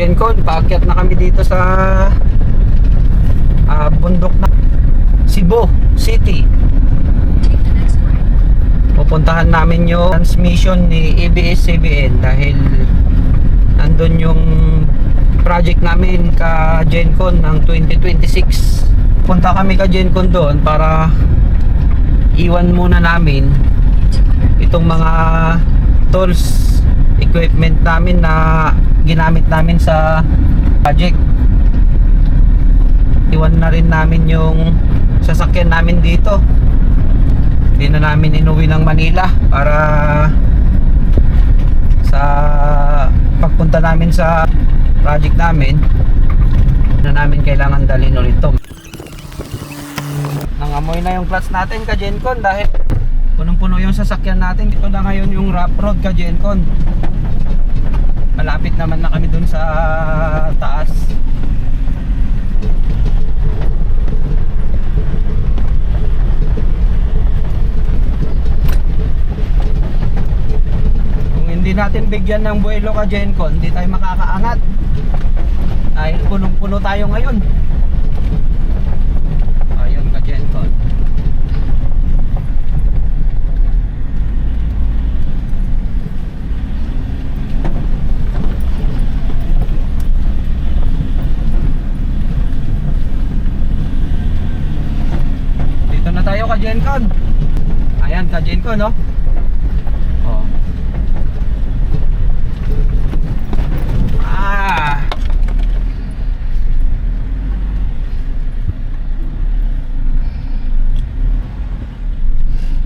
Jencon, paakyat na kami dito sa ah, bundok na Cebu City. Pupuntahan namin yung transmission ni ABS-CBN dahil nandun yung project namin ka Gencon ng 2026. Punta kami ka Gencon doon para iwan muna namin itong mga tools equipment namin na ginamit namin sa project. Iwan na rin namin yung sasakyan namin dito. Hindi na namin inuwi ng Manila para sa pagpunta namin sa project namin na namin kailangan dalhin ulit to. Nangamoy na yung clutch natin ka Gencon dahil punong-puno yung sasakyan natin. Dito na ngayon yung rough road ka Gencon naman na kami dun sa taas. Kung hindi natin bigyan ng buwelo ka Gencon hindi tayo makakaangat. Dahil punong-puno tayo ngayon ayun ka Gencon Dito na tayo ka Gencon. Ayan ka Gencon, no? Oh. Ah.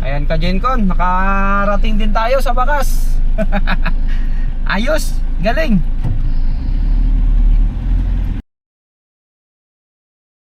Ayan ka Gencon, nakarating din tayo sa bakas. Ayos, galing.